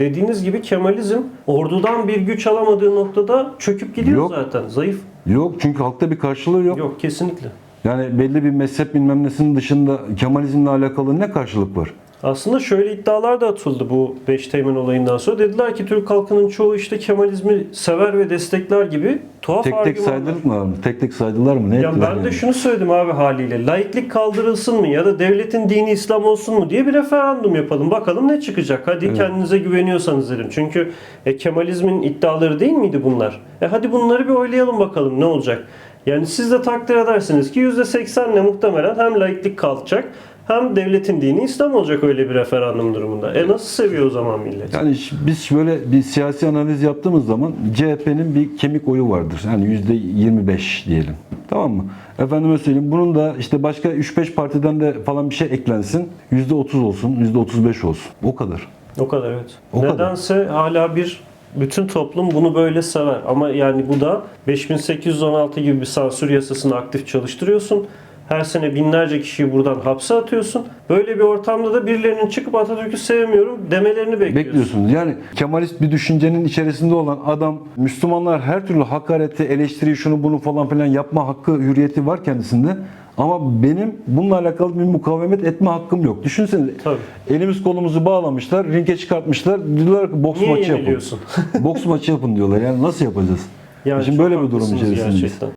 dediğiniz gibi Kemalizm ordudan bir güç alamadığı noktada çöküp gidiyor Yok. zaten. Zayıf. Yok çünkü halkta bir karşılığı yok. Yok kesinlikle. Yani belli bir mezhep bilmem nesinin dışında Kemalizmle alakalı ne karşılık var? Aslında şöyle iddialar da atıldı bu Beşteğmen olayından sonra. Dediler ki Türk halkının çoğu işte Kemalizmi sever ve destekler gibi tuhaf Tek tek saydılar mı? Tek tek saydılar mı? Ne Ya ben de yani? şunu söyledim abi haliyle. Laiklik kaldırılsın mı ya da devletin dini İslam olsun mu diye bir referandum yapalım. Bakalım ne çıkacak. Hadi Evet. kendinize güveniyorsanız dedim. Çünkü e, Kemalizmin iddiaları değil miydi bunlar? E hadi bunları bir oylayalım bakalım ne olacak. Yani siz de takdir edersiniz ki %80'le muhtemelen hem laiklik kalkacak hem devletin dini İslam olacak öyle bir referandum durumunda. E nasıl seviyor o zaman millet? Yani biz şöyle bir siyasi analiz yaptığımız zaman CHP'nin bir kemik oyu vardır. Yani yüzde 25 diyelim. Tamam mı? Efendime söyleyeyim bunun da işte başka 3-5 partiden de falan bir şey eklensin. Yüzde 30 olsun, yüzde 35 olsun. O kadar. O kadar evet. O kadar. Nedense hala bir bütün toplum bunu böyle sever. Ama yani bu da 5816 gibi bir sansür yasasını aktif çalıştırıyorsun. Her sene binlerce kişiyi buradan hapse atıyorsun. Böyle bir ortamda da birilerinin çıkıp Atatürk'ü sevmiyorum demelerini bekliyorsun. Bekliyorsunuz. Yani Kemalist bir düşüncenin içerisinde olan adam Müslümanlar her türlü hakareti, eleştiri, şunu bunu falan filan yapma hakkı, hürriyeti var kendisinde. Ama benim bununla alakalı bir mukavemet etme hakkım yok. Düşünsene Tabii. elimiz kolumuzu bağlamışlar, ringe çıkartmışlar. Diyorlar ki boks Niye maçı yapın. yeniliyorsun? boks maçı yapın diyorlar. Yani nasıl yapacağız? Yani Şimdi çok böyle bir durum haklısınız içerisindeyiz. gerçekten.